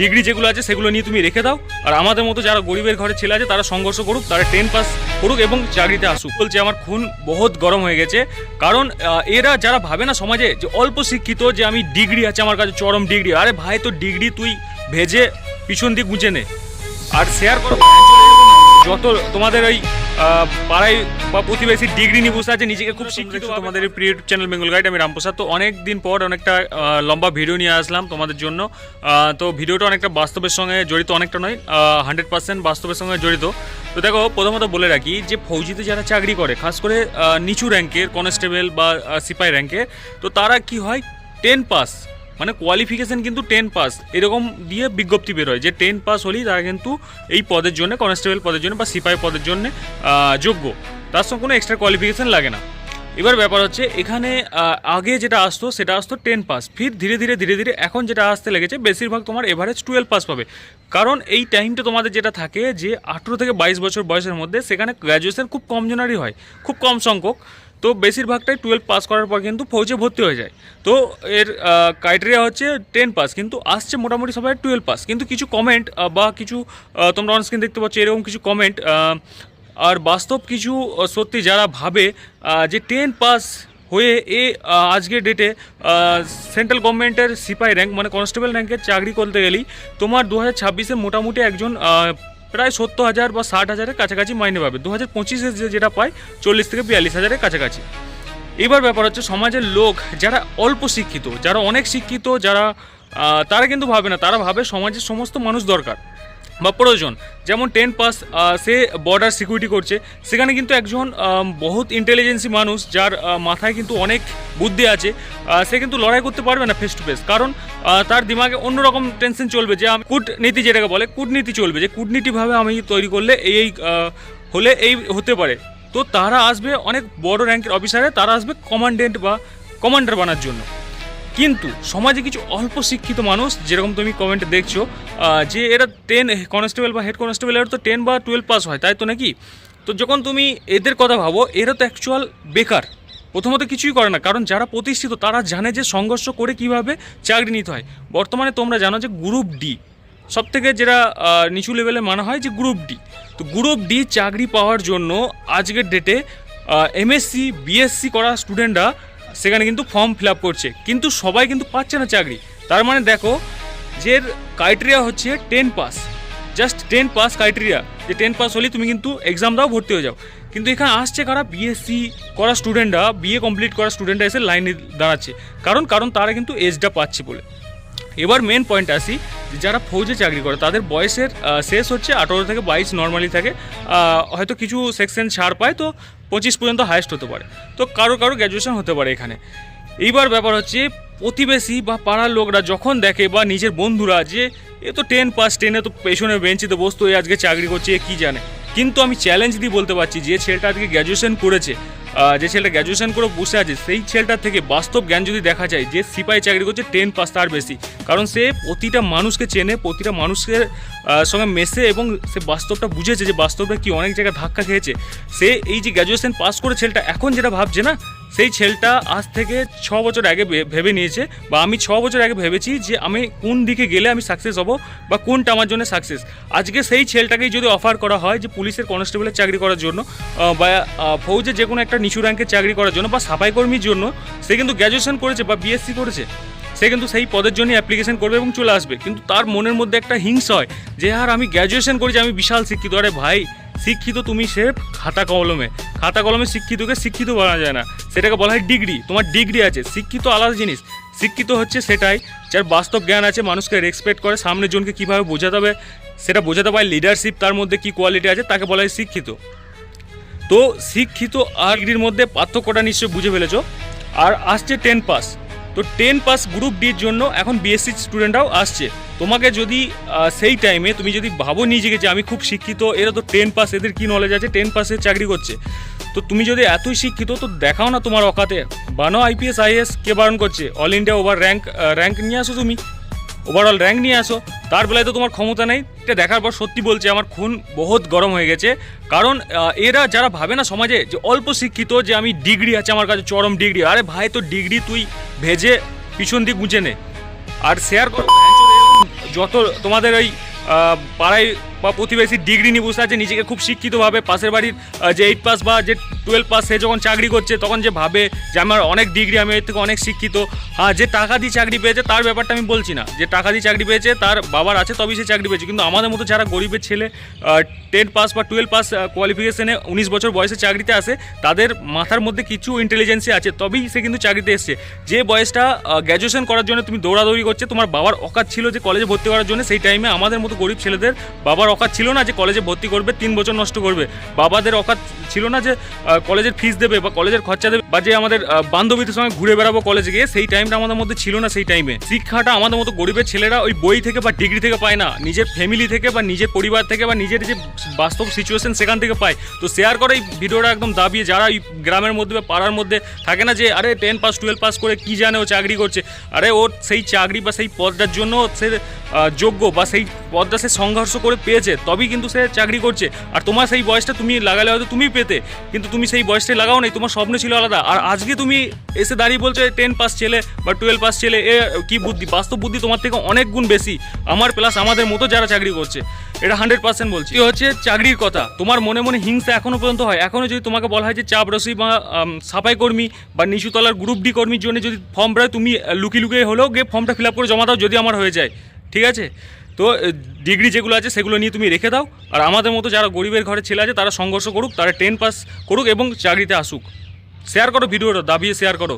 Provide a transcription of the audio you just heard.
Degree যেগুলো আছে সেগুলো নিয়ে তুমি রেখে দাও। আর আমাদের মতো যারা গরিবের ঘরে ছেলে আছে, তারা সংঘর্ষ করুক, তারা টেন পাস করুক এবং চাকরিতে আসুক। বলছে, আমার খুন বহুত গরম হয়ে গেছে। কারণ এরা যারা ভাবে না সমাজে যে অল্প শিক্ষিত যে আমি ডিগ্রি আছে, আমার কাছে চরম ডিগ্রি। আরে ভাই তো ডিগ্রি তুই ভেজে পিছন দিয়ে গুঁজে নে। আর শেয়ার করো। যত তোমাদের ওই পাড়ায় বা প্রতিবেশী ডিগ্রি নিয়ে বসে আছে নিজেকে খুব শিক্ষিত তোমাদের প্রিয় চ্যানেল বেঙ্গল গাইড আমি রামপ্রসাদ। তো অনেক দিন পর অনেকটা লম্বা ভিডিও নিয়ে আসলাম তোমাদের জন্য। তো ভিডিওটা অনেকটা বাস্তবের সঙ্গে জড়িত অনেকটা নয় হান্ড্রেড পার্সেন্ট বাস্তবের সঙ্গে জড়িত। তো দেখো প্রথমত বলে রাখি যে ফৌজিতে যারা চাকরি করে খাস করে নিচু র্যাঙ্কের কনস্টেবল বা সিপাহি র্যাঙ্কের তো তারা কি হয় টেন পাস মানে কোয়ালিফিকেশন কিন্তু টেন পাস এরকম দিয়ে বিজ্ঞপ্তি বেরোয় যে টেন পাস হলেই তারা কিন্তু এই পদের জন্য কনস্টেবল পদের জন্য বা সিপাহি পদের জন্য যোগ্য। তার সঙ্গে কোনো এক্সট্রা কোয়ালিফিকেশান লাগে না। এবার ব্যাপার হচ্ছে এখানে আগে যেটা আসতো, সেটা আসতো টেন পাস ফির ধীরে ধীরে ধীরে ধীরে এখন যেটা আসতে লেগেছে, বেশিরভাগ তোমার এভারেজ টুয়েলভ পাস পাবে। কারণ এই টাইমটা তোমাদের যেটা থাকে যে আঠেরো থেকে বাইশ বছর বয়সের মধ্যে সেখানে গ্র্যাজুয়েশন খুব কম জনারই হয়, খুব কম সংখ্যক। তো বেশিরভাগটাই টুয়েলভ পাস করার পর কিন্তু ফৌজে ভর্তি হয়ে যায়। তো এর ক্রাইটেরিয়া হচ্ছে টেন পাস কিন্তু আসছে মোটামুটি সবাই টুয়েলভ পাস কিন্তু কিছু কমেন্ট বা কিছু তোমরা অনস্ক্রিন দেখতে পাচ্ছ, এরকম কিছু কমেন্ট আর বাস্তব কিছু সত্যি যারা ভাবে যে টেন পাস হয়ে এ আজকের ডেটে সেন্ট্রাল গভর্নমেন্টের সিপাই র্যাঙ্ক মানে কনস্টেবল র্যাঙ্কের চাকরি করতে গেলেই তোমার দু হাজার মোটামুটি একজন প্রায় সত্তর হাজার বা ষাট হাজারের কাছাকাছি মাইনে পাবে। দু হাজার পঁচিশে যে যেটা পায়, চল্লিশ থেকে বিয়াল্লিশ হাজারের কাছাকাছি। এবার ব্যাপার হচ্ছে সমাজের লোক যারা অল্প শিক্ষিত, যারা অনেক শিক্ষিত, যারা তারা কিন্তু ভাবে না, তারা ভাবে সমাজের সমস্ত মানুষ দরকার। বা প্রয়োজন। যেমন টেন পাস সে বর্ডার সিকিউরিটি করছে। সেখানে কিন্তু একজন বহুত ইন্টেলিজেন্সি মানুষ, যার মাথায় কিন্তু অনেক বুদ্ধি আছে। সে কিন্তু লড়াই করতে পারবে না ফেস টু ফেস কারণ তার দিমাগে অন্যরকম টেনশন চলবে যে আমি, কূটনীতি যেটাকে বলে, কূটনীতি চলবে। যে কূটনীতিভাবে আমি তৈরি করলে এই হলে এই হতে পারে। তো তারা আসবে অনেক বড় র্যাঙ্কের অফিসারে তারা আসবে কমান্ডেন্ট বা কমান্ডার বানার জন্য। কিন্তু সমাজে কিছু অল্প শিক্ষিত মানুষ, যেরকম তুমি কমেন্টে দেখছ যে এরা টেন কনস্টেবল বা হেড কনস্টেবল এরা তো টেন বা টুয়েলভ পাস হয়, তাই তো নাকি? তো যখন তুমি এদের কথা ভাবো, এরা তো অ্যাকচুয়াল বেকার। প্রথমত কিছুই করে না, কারণ যারা প্রতিষ্ঠিত, তারা জানে যে সংঘর্ষ করে কীভাবে চাকরি নিতে হয়। বর্তমানে তোমরা জানো যে গ্রুপ ডি সব থেকে যেটা নিচু লেভেলে মানা হয় যে গ্রুপ ডি তো গ্রুপ ডি চাকরি পাওয়ার জন্য আজকের ডেটে এমএসসি বিএসসি করা স্টুডেন্টরা সেখানে কিন্তু ফর্ম ফিল করছে। কিন্তু সবাই কিন্তু পাচ্ছে না চাকরি। তার মানে দেখো, যে ক্রাইটেরিয়া হচ্ছে ten pass just ten pass criteria যে টেন পাস হলেই তুমি কিন্তু এক্সাম দাও, ভর্তি হয়ে যাও। কিন্তু এখানে আসছে কারা? বিএসসি করা স্টুডেন্টরা বিএ কমপ্লিট করা স্টুডেন্টরা এসে লাইনে দাঁড়াচ্ছে। কারণ কারণ তারা কিন্তু এজটা পাচ্ছে বলে। এবার মেন পয়েন্ট আসি যারা ফৌজে চাকরি করে, তাদের বয়সের শেষ হচ্ছে আঠারো থেকে বাইশ নর্মালি থাকে। হয়তো কিছু সেকশন ছাড় পায়, তো পঁচিশ পর্যন্ত হায়েস্ট হতে পারে। তো কারও কারও গ্র্যাজুয়েশন হতে পারে এখানে। এইবার ব্যাপার হচ্ছে, প্রতিবেশী বা পাড়ার লোকরা যখন দেখে বা নিজের বন্ধুরা যে, এ তো টেন পাস টেনে তো পেছনে বেঞ্চিতে বসতো, এ আজকে চাকরি করছে, এ কী জানে? কিন্তু আমি চ্যালেঞ্জ দিয়ে বলতে পারছি, যে ছেলেটা আজকে গ্র্যাজুয়েশন করেছে যে ছেলেটা গ্র্যাজুয়েশন করে বসে আছে, সেই ছেলেটার থেকে বাস্তব জ্ঞান যদি দেখা যায়, যে সিপাহী চাকরি করছে টেন পাস তার বেশি। কারণ সে প্রতিটা মানুষকে চেনে, প্রতিটা মানুষের সঙ্গে মেশে এবং সে বাস্তবটা বুঝেছে, যে বাস্তবটা কি অনেক জায়গায় ধাক্কা খেয়েছে। সে এই যে গ্র্যাজুয়েশন পাস করে ছেলেটা এখন যেটা ভাবছে না সেই ছেলেটা আজ থেকে ছ বছর আগে ভেবে নিয়েছে, বা আমি ছ বছর আগে ভেবেছি যে আমি কোন দিকে গেলে আমি সাকসেস হব, বা কোনটা আমার জন্য সাকসেস আজকে সেই ছেলেটাকেই যদি অফার করা হয় যে পুলিশের কনস্টেবলের চাকরি করার জন্য বা ফৌজে যে কোনো একটা নিচু র্যাঙ্কের চাকরি করার জন্য, বা সাফাই কর্মীর জন্য, সে কিন্তু গ্র্যাজুয়েশন করেছে বা বিএসসি করেছে। সে কিন্তু সেই পদের জন্য অ্যাপ্লিকেশন করবে এবং চলে আসবে। কিন্তু তার মনের মধ্যে একটা হিংস হয় যে, আর আমি গ্র্যাজুয়েশন করেছি, আমি বিশাল শিক্ষিত। আরে ভাই শিক্ষিত তুমি সে খাতা কলমে। খাতা কলমে শিক্ষিতকে শিক্ষিত বলা যায় না। সেটাকে বলা হয় ডিগ্রি। তোমার ডিগ্রি আছে। শিক্ষিত আলাদা জিনিস। শিক্ষিত হচ্ছে সেটাই যার বাস্তব জ্ঞান আছে, মানুষকে রেসপেক্ট করে, সামনের জনকে কীভাবে বোঝাতে হবে, সেটা বোঝাতে পারে লিডারশিপ তার মধ্যে কী কোয়ালিটি আছে, তাকে বলা হয় শিক্ষিত। তো শিক্ষিত আর ডিগ্রির মধ্যে পার্থক্যটা নিশ্চয়ই বুঝে ফেলেছো। আর আসছে টেন পাস তো টেন পাস গ্রুপ ডির জন্য এখন বিএসসি স্টুডেন্টরাও আসছে। তোমাকে যদি সেই টাইমে তুমি যদি ভাবো নিজেকে যে আমি খুব শিক্ষিত, এরা তো টেন পাস এদের কী নলেজ আছে? টেন পাসে চাকরি করছে। তো তুমি যদি এতই শিক্ষিত, তো দেখাও না তোমার অকাতে। বানো আইপিএস আইএস কে বারণ করছে? All India over rank rank নিয়ে আসো তুমি। ওভারঅল র্যাঙ্ক নিয়ে আসো। তার বেলায় তো তোমার ক্ষমতা নেই। এটা দেখার পর সত্যি বলছে, আমার খুন বহুত গরম হয়ে গেছে। কারণ এরা যারা ভাবে না সমাজে যে অল্প শিক্ষিত, যে আমি ডিগ্রি আছে আমার কাছে, চরম ডিগ্রি। আরে ভাই, তো ডিগ্রি তুই ভেজে পিছন দিক গুঁজে নে। আর শেয়ার কর যত তোমাদের ওই পাড়ায় বা প্রতিবেশীর ডিগ্রি নিয়ে বসে আছে, নিজেকে খুব শিক্ষিতভাবে পাশের বাড়ির যে এইট পাস বা যে টুয়েলভ পাস, সে যখন চাকরি করছে, তখন যে ভাবে যে আমার অনেক ডিগ্রি আমি এর থেকে অনেক শিক্ষিত। হ্যাঁ যে টাকা দিয়ে চাকরি পেয়েছে, তার ব্যাপারটা আমি বলছি না। যে টাকা দিয়ে চাকরি পেয়েছে, তার বাবার আছে, তবেই সে চাকরি পেয়েছে। কিন্তু আমাদের মতো যারা গরিবের ছেলে টেন পাস বা টুয়েলভ পাস কোয়ালিফিকেশনে উনিশ বছর বয়সে চাকরিতে আসে, তাদের মাথার মধ্যে কিছু ইন্টেলিজেন্সি আছে, তবেই সে কিন্তু চাকরিতে এসছে। যে বয়সটা গ্র্যাজুয়েশন করার জন্য তুমি দৌড়াদৌড়ি করছে, তোমার বাবার অকাত ছিল যে কলেজে ভর্তি করার জন্য, সেই টাইমে আমাদের মতো গরিব ছেলেদের বাবার অকাত ছিল না যে কলেজে ভর্তি করবে, তিন বছর নষ্ট করবে। বাবাদের অকাত ছিল না যে কলেজের ফিস দেবে বা কলেজের খরচা দেবে বা যে আমাদের বান্ধবীদের সঙ্গে ঘুরে বেড়াবো কলেজে গিয়ে, সেই টাইমটা আমাদের মধ্যে ছিল না সেই টাইমে শিক্ষাটা আমাদের মতো গরিবের ছেলেরা ওই বই থেকে বা ডিগ্রি থেকে পায় না। নিজের ফ্যামিলি থেকে বা নিজের পরিবার থেকে বা নিজের যে বাস্তব সিচুয়েশন সেখান থেকে পায়। তো শেয়ার করে এই ভিডিওটা একদম দাবিয়ে যারা গ্রামের মধ্যে বা পাড়ার মধ্যে থাকে না যে, আরে টেন পাস টুয়েলভ পাস করে কি জানে ও চাকরি করছে? আরে ওর সেই চাকরি বা সেই পদটার জন্য সে যোগ্য বা সেই পদটা সে সংঘর্ষ করে পেয়েছে, তবেই কিন্তু সে চাকরি করছে। আর তোমার সেই বয়সটা তুমি লাগালে হয়তো তুমি পেতে, কিন্তু তুমি সেই বয়সটাই লাগাও নাই, তোমার স্বপ্ন ছিল আলাদা। আর আজকে তুমি এসে দাঁড়িয়ে বলছো টেন পাস ছেলে বা টুয়েলভ পাস ছেলে, এ, কি বুদ্ধি? বাস্তব বুদ্ধি তোমার থেকে অনেক গুণ বেশি, আমার প্লাস আমাদের মতো যারা চাকরি করছে। এটা হান্ড্রেড পার্সেন্ট বলছি। হচ্ছে চাকরির কথা। তোমার মনে মনে হিংসা এখনও পর্যন্ত হয়। এখনও যদি তোমাকে বলা হয় যে চাপ রসি বা সাফাই কর্মী বা নিচুতলার গ্রুপ ডি কর্মীর জন্য যদি ফর্ম বেরোয় তুমি লুকিয়ে লুকিয়ে হলেও গিয়ে ফর্মটা ফিল আপ করে জমা দাও, যদি আমার হয়ে যায়। ঠিক আছে? তো ডিগ্রি যেগুলো আছে সেগুলো নিয়ে তুমি রেখে দাও। আর আমাদের মতো যারা গরিবের ঘরে ছেলে আছে, তারা সংঘর্ষ করুক, তারা টেন পাস করুক এবং চাকরিতে আসুক। শেয়ার করো ভিডিওটা, দাবিয়ে শেয়ার করো।